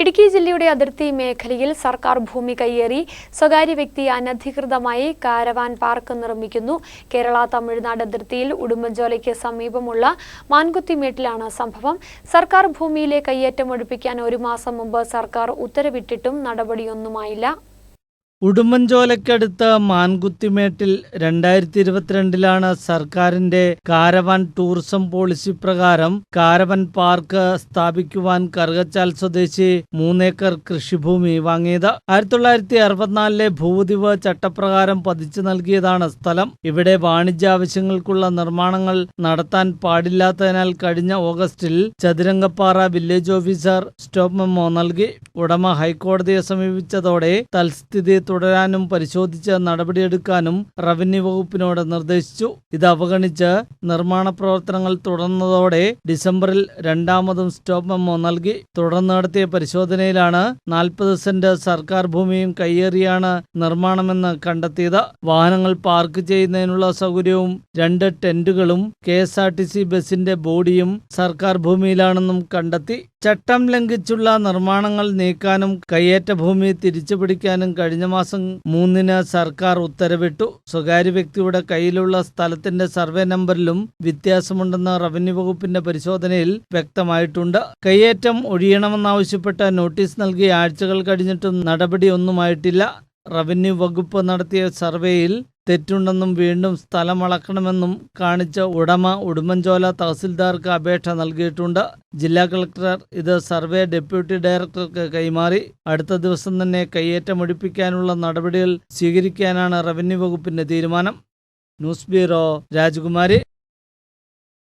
ഇടുക്കി ജില്ലയുടെ അതിർത്തി മേഖലയിൽ സർക്കാർ ഭൂമി കയ്യേറി സ്വകാര്യ വ്യക്തി അനധികൃതമായി കാരവാൻ പാർക്ക് നിർമ്മിക്കുന്നു. കേരള തമിഴ്നാട് അതിർത്തിയിൽ ഉടുമ്പൻചോലയ്ക്ക് സമീപമുള്ള മാൻകുത്തിമേട്ടിലാണ് സംഭവം. സർക്കാർ ഭൂമിയിലെ കയ്യേറ്റം ഒഴിപ്പിക്കാൻ ഒരു മാസം മുമ്പ് സർക്കാർ ഉത്തരവിട്ടിട്ടും നടപടിയൊന്നുമായില്ല. ഉടുമ്പൻചോലയ്ക്കടുത്ത് മാൻകുത്തിമേട്ടിൽ രണ്ടായിരത്തി ഇരുപത്തിരണ്ടിലാണ് സർക്കാരിന്റെ കാരവൻ ടൂറിസം പോളിസി പ്രകാരം കാരവൻ പാർക്ക് സ്ഥാപിക്കുവാൻ കറുകച്ചാൽ സ്വദേശി മൂന്നേക്കർ കൃഷിഭൂമി വാങ്ങിയത്. ആയിരത്തി തൊള്ളായിരത്തി അറുപത്തിനാലിലെ ഭൂതിവ് ചട്ടപ്രകാരം പതിച്ചു നൽകിയതാണ് സ്ഥലം. ഇവിടെ വാണിജ്യ ആവശ്യങ്ങൾക്കുള്ള നിർമ്മാണങ്ങൾ നടത്താൻ പാടില്ലാത്തതിനാൽ കഴിഞ്ഞ ഓഗസ്റ്റിൽ Chathurangappara village officer stop memo നൽകി. ഉടമ ഹൈക്കോടതിയെ സമീപിച്ചതോടെ തൽസ്ഥിതി തുടരാനും പരിശോധിച്ച് നടപടിയെടുക്കാനും റവന്യൂ വകുപ്പിനോട് നിർദ്ദേശിച്ചു. ഇത് അവഗണിച്ച് നിർമ്മാണ പ്രവർത്തനങ്ങൾ തുടർന്നതോടെ ഡിസംബറിൽ രണ്ടാമതും സ്റ്റോപ്പ് മെമ്മോ നൽകി. തുടർന്ന് നടത്തിയ പരിശോധനയിലാണ് നാൽപ്പത് സെന്റ് സർക്കാർ ഭൂമിയും കയ്യേറിയാണ് നിർമ്മാണമെന്ന് കണ്ടെത്തിയത്. വാഹനങ്ങൾ പാർക്ക് ചെയ്യുന്നതിനുള്ള സൗകര്യവും രണ്ട് ടെന്റുകളും K S R T C ബസിന്റെ ബോഡിയും സർക്കാർ ഭൂമിയിലാണെന്നും കണ്ടെത്തി. ചട്ടം ലംഘിച്ചുള്ള നിർമ്മാണങ്ങൾ നീക്കാനും കയ്യേറ്റ ഭൂമി തിരിച്ചുപിടിക്കാനും കഴിഞ്ഞ മാസം മൂന്നിന് സർക്കാർ ഉത്തരവിട്ടു. സ്വകാര്യ വ്യക്തിയുടെ കയ്യിലുള്ള സ്ഥലത്തിന്റെ സർവേ നമ്പറിലും വ്യത്യാസമുണ്ടെന്ന് റവന്യൂ വകുപ്പിന്റെ പരിശോധനയിൽ വ്യക്തമായിട്ടുണ്ട്. കയ്യേറ്റം ഒഴിയണമെന്നാവശ്യപ്പെട്ട് നോട്ടീസ് നൽകിയ ആഴ്ചകൾ കഴിഞ്ഞിട്ടും നടപടിയൊന്നുമായിട്ടില്ല റവന്യൂ വകുപ്പ് നടത്തിയ സർവേയിൽ തെറ്റുണ്ടെന്നും വീണ്ടും സ്ഥലം അളക്കണമെന്നും കാണിച്ച ഉടമ ഉടുമ്പൻചോല തഹസിൽദാർക്ക് അപേക്ഷ നൽകിയിട്ടുണ്ട്. ജില്ലാ കളക്ടർ ഇത് സർവേ ഡെപ്യൂട്ടി ഡയറക്ടർക്ക് കൈമാറി. അടുത്ത ദിവസം തന്നെ കയ്യേറ്റമൊഴിപ്പിക്കാനുള്ള നടപടികൾ സ്വീകരിക്കാനാണ് റവന്യൂ വകുപ്പിന്റെ തീരുമാനം. ന്യൂസ് ബ്യൂറോ രാജകുമാരി.